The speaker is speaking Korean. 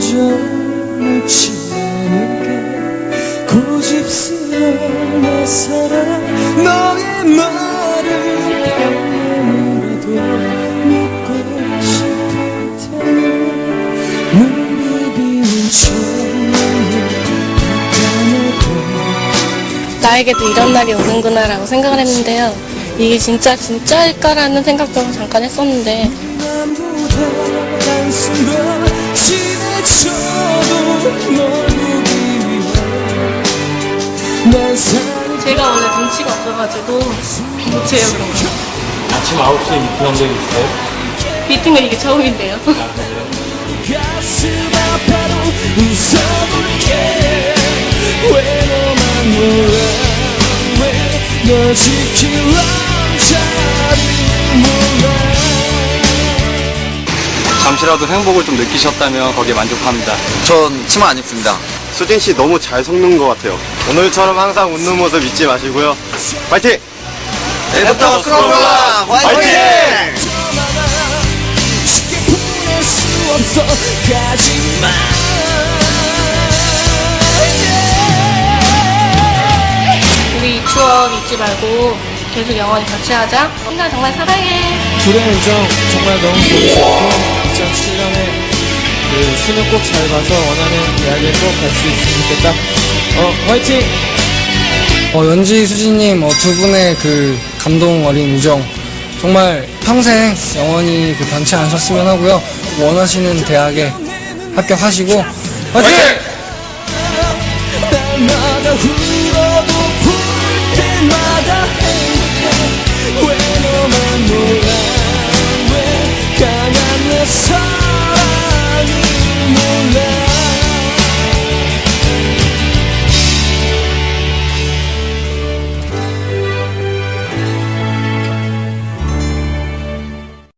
온전을 지내는 게 고집스러운 내 사랑 너의 말을 영원히도 믿고 싶을 테니 눈이 비운 초에 나에게도 이런 날이 오는구나라고 생각을 했는데요. 이게 진짜 진짜일까라는 생각도 잠깐 했었는데 제가 원래 눈치가 없어가지고 못해요 그런 거. 아침 9시에 미팅 한 적이 있어요? 미팅은 이게 처음인데요. 잠시라도 행복을 좀 느끼셨다면 거기에 만족합니다. 전 치마 안 입습니다. 수진 씨 너무 잘 속는 것 같아요. 오늘처럼 항상 웃는 모습 잊지 마시고요. 파이팅! 내일부터 크로블라 화이팅! 쉽게 보낼 수 없어 가지마 잊지 말고 계속 영원히 같이 하자. 언니가 정말 사랑해. 둘의 우정 정말 너무 보기 좋고 직장 시간에 그 수능 꼭 잘 봐서 원하는 대학에 꼭 갈 수 있으면 좋겠다. 어 화이팅! 어, 연지 수진님 어, 두 분의 그 감동 어린 우정 정말 평생 영원히 그 변치 않으셨으면 하고요 원하시는 대학에 합격하시고 화이팅! 날마다